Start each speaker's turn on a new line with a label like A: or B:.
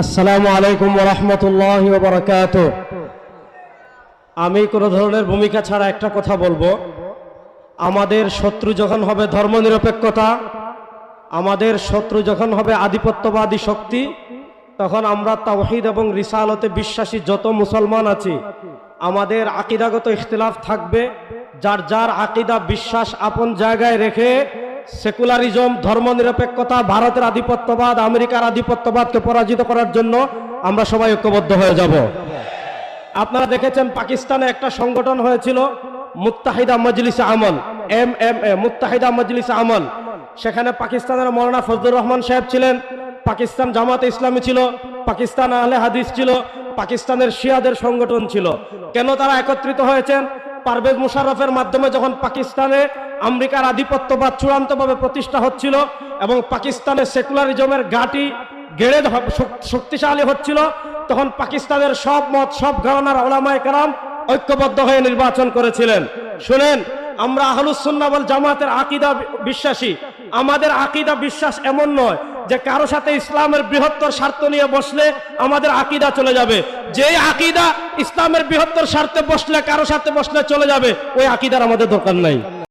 A: আসসালামু আলাইকুম রহমতুল্লাহ বরকাত আমি কোনো ধরনের ভূমিকা ছাড়া একটা কথা বলব। আমাদের শত্রু যখন হবে ধর্মনিরপেক্ষতা, আমাদের শত্রু যখন হবে আধিপত্যবাদী শক্তি, তখন আমরা তাওহিদ এবং রিসালতে বিশ্বাসী যত মুসলমান আছি, আমাদের আকিদাগত ইখতিলাফ থাকবে। যার যার আকিদা, বিশ্বাস আপন জায়গায় রেখে সেকুলারিজম, ধর্মনিরপেক্ষতা, ভারতের আধিপত্যবাদ, আমেরিকার আধিপত্যবাদকে পরাজিত করার জন্য আমরা সবাই ঐক্যবদ্ধ হয়ে যাব। আপনারা দেখেছেন পাকিস্তানে একটা সংগঠন হয়েছিল মুত্তাহিদা মজলিস আমল এম এম এ মুত্তাহিদা মজলিস আমল। সেখানে পাকিস্তানের মৌলানা ফজলুর রহমান সাহেব ছিলেন, পাকিস্তান জামাতে ইসলামী ছিল, পাকিস্তান আহলে হাদিস ছিল, পাকিস্তানের শিয়াদের সংগঠন ছিল। কেন তারা একত্রিত হয়েছেন? পারভেজ মুশারফের মাধ্যমে যখন পাকিস্তানে আমেরিকার আধিপত্যবাদ চূড়ান্তভাবে প্রতিষ্ঠা হচ্ছিল এবং পাকিস্তানের সেকুলারিজমের ঘাঁটি গেড়ে শক্তিশালী হচ্ছিল, তখন পাকিস্তানের সব মত, সব ঘরানার ওলামায় কারাম ঐক্যবদ্ধ হয়ে নির্বাচন করেছিলেন। শুনেন, আমরা আহলুসুন্নাবল জামাতের আকিদা বিশ্বাসী। আমাদের আকিদা বিশ্বাস এমন নয় যে কারও সাথে ইসলামের বৃহত্তর স্বার্থ নিয়ে বসলে আমাদের আকিদা চলে যাবে। যে আকিদা ইসলামের বৃহত্তর স্বার্থে বসলে, কারও সাথে বসলে চলে যাবে, ওই আকিদার আমাদের দরকার নাই।